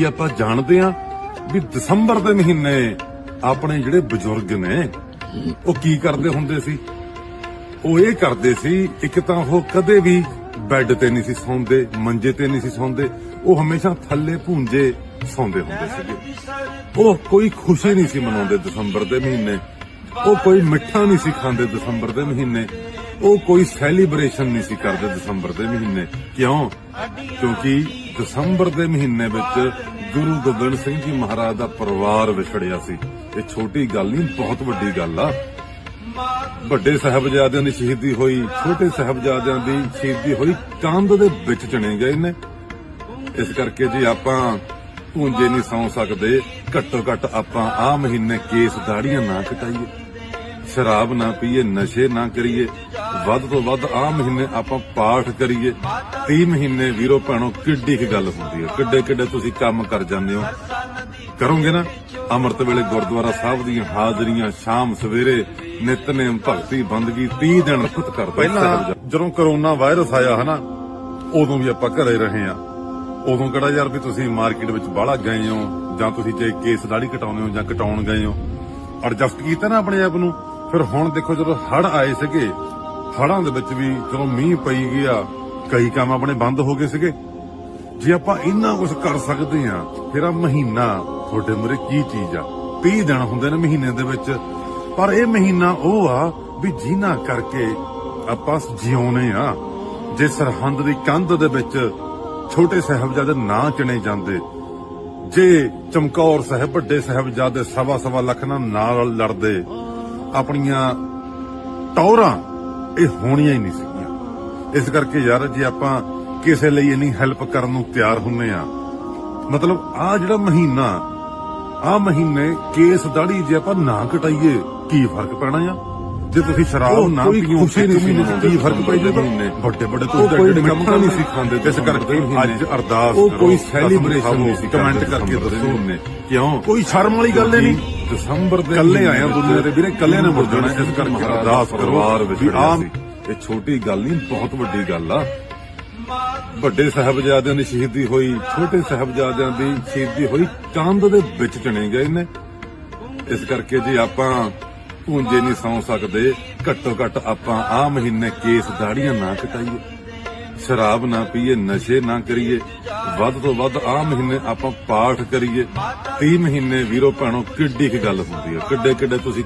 ਕੀ ਆਪਾਂ ਜਾਣਦੇ ਆ ਵੀ ਦਸੰਬਰ ਦੇ ਮਹੀਨੇ ਆਪਣੇ ਜਿਹੜੇ ਬਜ਼ੁਰਗ ਨੇ, ਉਹ ਕੀ ਕਰਦੇ ਹੁੰਦੇ ਸੀ? ਉਹ ਇਹ ਕਰਦੇ ਸੀ, ਇੱਕ ਤਾਂ ਉਹ ਕਦੇ ਵੀ ਬੈੱਡ ਤੇ ਨਹੀਂ ਸੀ ਸੌਂਦੇ, ਮੰਜੇ ਤੇ ਨਹੀਂ ਸੀ ਸੌਂਦੇ, ਉਹ ਹਮੇਸ਼ਾ ਥੱਲੇ ਭੁੰਜੇ ਸੌਂਦੇ ਹੁੰਦੇ ਸੀਗੇ। ਉਹ ਕੋਈ ਖੁਸ਼ੀ ਨਹੀਂ ਸੀ ਮਨਾਉਂਦੇ ਦਸੰਬਰ ਦੇ ਮਹੀਨੇ, ਉਹ ਕੋਈ ਮਿੱਠਾ ਨਹੀਂ ਸੀ ਖਾਂਦੇ ਦਸੰਬਰ ਦੇ ਮਹੀਨੇ। ਉਹ ਕੋਈ ਸੈਲੀਬ੍ਰੇਸ਼ਨ ਨਹੀਂ ਸੀ ਕਰਦੇ ਦਸੰਬਰ ਦੇ ਮਹੀਨੇ। ਕਿਉਂ? ਕਿਉਂਕਿ ਦਸੰਬਰ ਦੇ ਮਹੀਨੇ ਵਿੱਚ ਗੁਰੂ ਗੋਬਿੰਦ ਸਿੰਘ ਜੀ ਮਹਾਰਾਜ ਦਾ ਪਰਿਵਾਰ ਵਿਛੜਿਆ ਸੀ। ਇਹ ਛੋਟੀ ਗੱਲ ਨਹੀਂ, ਬਹੁਤ ਵੱਡੀ ਗੱਲ ਆ। ਵੱਡੇ ਸਾਹਿਬਜ਼ਾਦਿਆਂ ਦੀ ਸ਼ਹੀਦੀ ਹੋਈ, ਛੋਟੇ ਸਾਹਿਬਜ਼ਾਦਿਆਂ ਦੀ ਸ਼ਹੀਦੀ ਹੋਈ, ਕੰਧ ਦੇ ਵਿੱਚ ਚਣੇ ਗਏ ਨੇ। ਇਸ ਕਰਕੇ ਜੀ ਆਪਾਂ ਪੂੰਜੇ ਨਹੀਂ ਸੌ ਸਕਦੇ, ਘੱਟੋ ਘੱਟ ਆਪਾਂ ਆਹ ਮਹੀਨੇ ਕੇਸ ਦਾੜੀਆਂ ਨਾ ਕਟਾਈਏ। ਸ਼ਰਾਬ ਨਾ ਪੀਏ ਨਸ਼ੇ ਨਾ ਕਰੀਏ ਵੱਧ ਤੋਂ ਵੱਧ ਆਹ ਮਹੀਨੇ ਆਪਾਂ ਪਾਠ ਕਰੀਏ। 30 ਮਹੀਨੇ ਵੀਰੋ ਭੈਣੋ ਕਿੱਡੀ ਕੀ ਗੱਲ ਹੁੰਦੀ ਹੈ। ਕਿੱਡੇ ਕਿੱਡੇ ਤੁਸੀਂ ਕੰਮ ਕਰ ਜਾਂਦੇ ਹੋ। ਕਰੋਗੇ ਨਾ? ਅੰਮ੍ਰਿਤ ਵੇਲੇ ਗੁਰਦੁਆਰਾ ਸਾਹਿਬ ਦੀਆਂ ਹਾਜ਼ਰੀਆਂ ਸ਼ਾਮ ਸਵੇਰੇ ਨਿਤਨੇਮ ਭਗਤੀ ਬੰਦਗੀ 30 ਦਿਨ ਖੁਦ ਕਰ ਪਹਿਲਾਂ ਜਦੋਂ ਕਰੋਨਾ ਵਾਇਰਸ ਆਇਆ ਹਨਾ ਉਦੋਂ ਵੀ ਆਪਾਂ ਘਰੇ ਰਹੇ ਆ ਉਦੋਂ ਕਿਹੜਾ ਯਾਰ ਵੀ ਤੁਸੀਂ ਮਾਰਕੀਟ ਵਿੱਚ ਬਾਹਲਾ ਗਏ ਹੋ ਜਾਂ ਤੁਸੀਂ ਜੇ ਕੇਸ ਦਾੜੀ ਕਟਾਉਣੇ ਹੋ ਜਾਂ ਕਟਾਉਣ ਗਏ ਹੋ। ਐਡਜਸਟ ਕੀਤਾ ਨਾ ਆਪਣੇ ਆਪ ਨੂੰ? ਫਿਰ ਹੁਣ ਦੇਖੋ ਜਦੋਂ ਹੜ ਆਏ ਸੀਗੇ ਹੜਾਂ ਦੇ ਵਿੱਚ ਵੀ ਜਦੋਂ ਮੀਂਹ ਪਈ ਗਿਆ, ਕਈ ਕੰਮ ਆਪਣੇ ਬੰਦ ਹੋ ਗਏ ਸੀਗੇ। ਜੇ ਆਪਾਂ ਇੰਨਾ ਕੁਝ ਕਰ ਸਕਦੇ ਆ ਫਿਰ ਆ ਮਹੀਨਾ ਤੁਹਾਡੇ ਮੂਹਰੇ ਕੀ ਚੀਜ਼ ਆ? 30 ਦਿਨ ਹੁੰਦੇ ਨੇ ਮਹੀਨੇ ਦੇ ਵਿੱਚ। ਪਰ ਇਹ ਮਹੀਨਾ ਉਹ ਆ ਵੀ ਜਿਨ੍ਹਾਂ ਕਰਕੇ ਆਪਾਂ ਜਿਉਨੇ ਆ। ਜੇ ਸਰਹੰਦ ਦੀ ਕੰਧ ਦੇ ਵਿੱਚ ਛੋਟੇ ਸਾਹਿਬਜ਼ਾਦੇ ਨਾ ਚਿਣੇ ਜਾਂਦੇ, ਜੇ ਚਮਕੌਰ ਸਾਹਿਬ ਵੱਡੇ ਸਾਹਿਬਜ਼ਾਦੇ ਸਵਾ ਸਵਾ ਲੱਖ ਨਾਲ ਲੜਦੇ ਆਪਣੀਆਂ ਟੌਰਾਂ ਇਹ ਹੋਣੀਆਂ ਹੀ ਨਹੀਂ ਸੀਗੀਆਂ। ਇਸ ਕਰਕੇ ਯਾਰ ਜੇ ਆਪਾਂ ਕਿਸੇ ਲਈ ਇੰਨੀ ਹੈਲਪ ਕਰਨ ਨੂੰ ਤਿਆਰ ਹੁੰਨੇ ਆ ਮਤਲਬ ਆ ਜਿਹੜਾ ਮਹੀਨਾ ਆ ਮਹੀਨੇ ਕੇਸ ਦਾੜੀ ਜੇ ਆਪਾਂ ਨਾ ਕਟਾਈਏ ਕੀ ਫ਼ਰਕ ਪੈਣਾ ਆ? ਜੇ ਤੁਸੀਂ ਸ਼ਰਾਬ ਨਾ ਪੀਓ ਖੁਸ਼ੀ ਨਹੀਂ ਸੀ ਕੀ ਫ਼ਰਕ ਪੈ ਜਾਊਗਾ? ਵੱਡੇ ਵੱਡੇ ਤੁਸੀਂ ਜਿਹੜੇ ਕੰਮ ਨਹੀਂ ਸੀ ਖਾਂਦੇ ਇਸ ਕਰਕੇ ਅੱਜ ਅਰਦਾਸ ਉਹ ਕੋਈ ਸੈਲੀਬ੍ਰੇਸ਼ਨ ਨਹੀਂ ਸੀ ਕਮੈਂਟ ਕਰਕੇ ਦੱਸੋ ਕਿਉਂ? ਕੋਈ ਸ਼ਰਮ ਵਾਲੀ ਗੱਲ ਨਹੀਂ। ਦਸੰਬਰ ਦੇ ਕੱਲੇ ਆਇਆ ਦੁਨੀਆ ਦੇ ਵੀਰੇ ਕੱਲੇ ਨੇ ਮੁੜ ਜਾਣਾ ਇਸ ਕਰਕੇ ਅਰਦਾਸ ਪਰਿਵਾਰ ਵਿੱਚ ਆਮ ਇਹ ਛੋਟੀ ਗੱਲ ਨਹੀਂ ਬਹੁਤ ਵੱਡੀ ਗੱਲ ਆ। ਵੱਡੇ ਸਾਹਿਬਜ਼ਾਦਿਆਂ ਦੀ ਸ਼ਹੀਦੀ ਹੋਈ ਛੋਟੇ ਸਾਹਿਬਜ਼ਾਦਿਆਂ ਦੀ ਸ਼ਹੀਦੀ ਹੋਈ ਕੰਧ ਦੇ ਵਿੱਚ ਚਣੇ ਗਏ ਨੇ। ਇਸ ਕਰਕੇ ਜੀ ਆਪਾਂ ਪੂੰਜੇ ਨਹੀਂ ਸੌ ਸਕਦੇ ਘੱਟੋ ਘੱਟ ਆਪਾਂ ਆਹ ਮਹੀਨੇ ਕੇਸ ਦਾੜੀਆਂ ਨਾ ਕਟਾਈਏ ਸ਼ਰਾਬ ਨਾ ਪੀਏ ਨਸ਼ੇ ਨਾ ਕਰੀਏ। ਵੱਧ ਤੋਂ ਵੱਧ ਆਹ ਮਹੀਨੇ ਆਪਾਂ ਪਾਠ ਕਰੀਏ 30 ਮਹੀਨੇ ਵੀਰੋ ਭੈਣੋ ਕਿੱਡੀ ਕੀ ਗੱਲ ਹੁੰਦੀ ਹੈ ਕਿੱਡੇ ਕਿੱਡੇ ਤੁਸੀਂ